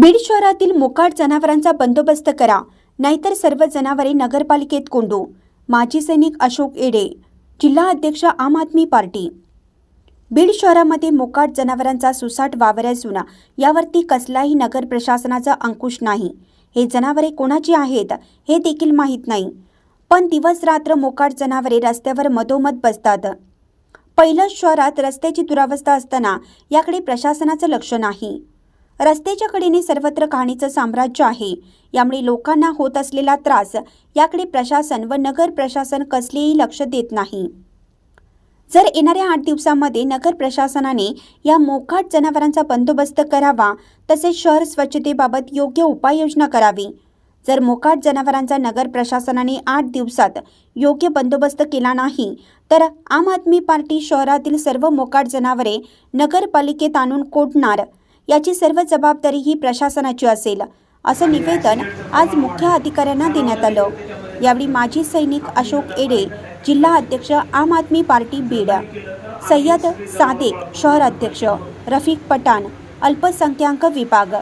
बीड शहरातील मोकाट जनावरांचा बंदोबस्त करा. नाहीतर सर्व जनावरे नगरपालिकेत कोंडू. माजी सैनिक अशोक एडे जिल्हा अध्यक्ष आम आदमी पार्टी. बीड शहरामध्ये मोकाट जनावरांचा सुसाट वावर असून यावरती कसलाही नगर प्रशासनाचा अंकुश नाही. हे जनावरे कोणाची आहेत हे देखील माहीत नाही. पण दिवस रात्र मोकाट जनावरे रस्त्यावर मधोमध बसतात. पहिलं शहरात रस्त्याची दुरावस्था असताना याकडे प्रशासनाचं लक्ष नाही. रस्त्याच्या कडेने सर्वत्र कहाणीचं साम्राज्य आहे. यामुळे लोकांना होत असलेला त्रास याकडे प्रशासन व नगर प्रशासन कसलेही लक्ष देत नाही. जर येणाऱ्या आठ दिवसांमध्ये नगर प्रशासनाने या मोकाट जनावरांचा बंदोबस्त करावा तसेच शहर स्वच्छतेबाबत योग्य उपाययोजना करावी. जर मोकाट जनावरांचा नगर प्रशासनाने आठ दिवसात योग्य बंदोबस्त केला नाही तर आम आदमी पार्टी शहरातील सर्व मोकाट जनावरे नगरपालिकेत आणून कोटणार याची सर्व जबाबदारी ही प्रशासनाची असेल असं निवेदन आज मुख्य अधिकाऱ्यांना देण्यात आलं. यावेळी माजी सैनिक अशोक एडे जिल्हा अध्यक्ष आम आदमी पार्टी बीड सय्यद सादेक शहर अध्यक्ष रफिक पठाण अल्पसंख्याक विभाग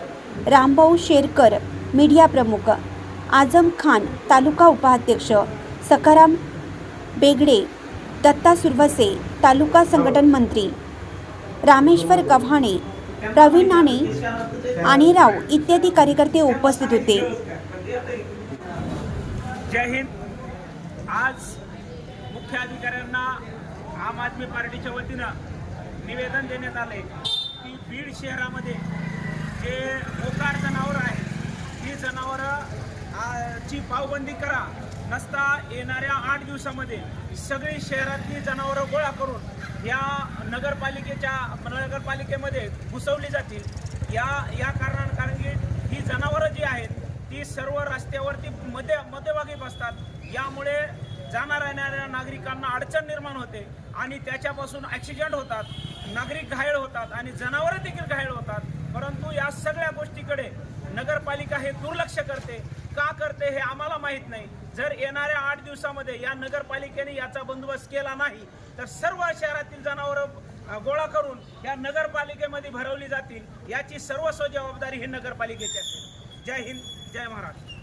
रामभाऊ शेरकर मीडिया प्रमुख आझम खान तालुका उपाध्यक्ष सखाराम बेगडे दत्ता सुरवसे तालुका संघटन मंत्री रामेश्वर गव्हाणे प्रवीण नाणे आणि राव इत्यादी कार्यकर्ते उपस्थित होते. जय हिंद. आज मुख्य अधिकाऱ्यांना आम आदमी पार्टीच्या वतीनं निवेदन देण्यात आले की बीड शहरामध्ये जे मोकार जनावरं आहेत ही जनावरं ची पावबंदी करा. नसता येणाऱ्या आठ दिवसामध्ये सगळी शहरातली जनावरं गोळा करून या नगरपालिकेच्या नगरपालिकेमध्ये घुसवली जातील. या या कारणानं कारण की ही जनावरं जी आहेत ती सर्व रस्त्यावरती मध्ये मध्यभागी बसतात. यामुळे जाणाऱ्या येणाऱ्या नागरिकांना अडचण निर्माण होते आणि त्याच्यापासून ॲक्सिडेंट होतात. नागरिक घायल होतात आणि जनावरं देखील घायल होतात. होते हे आम्हाला माहीत नाही. जर येणाऱ्या आठ दिवसामध्ये या नगरपालिकेने याचा बंदोबस्त केला नाही तर सर्व शहरातील जनावरं गोळा करून या नगरपालिकेमध्ये भरवली जातील. याची सर्वस्व जबाबदारी ही नगरपालिकेची असेल. जय हिंद जय महाराष्ट्र.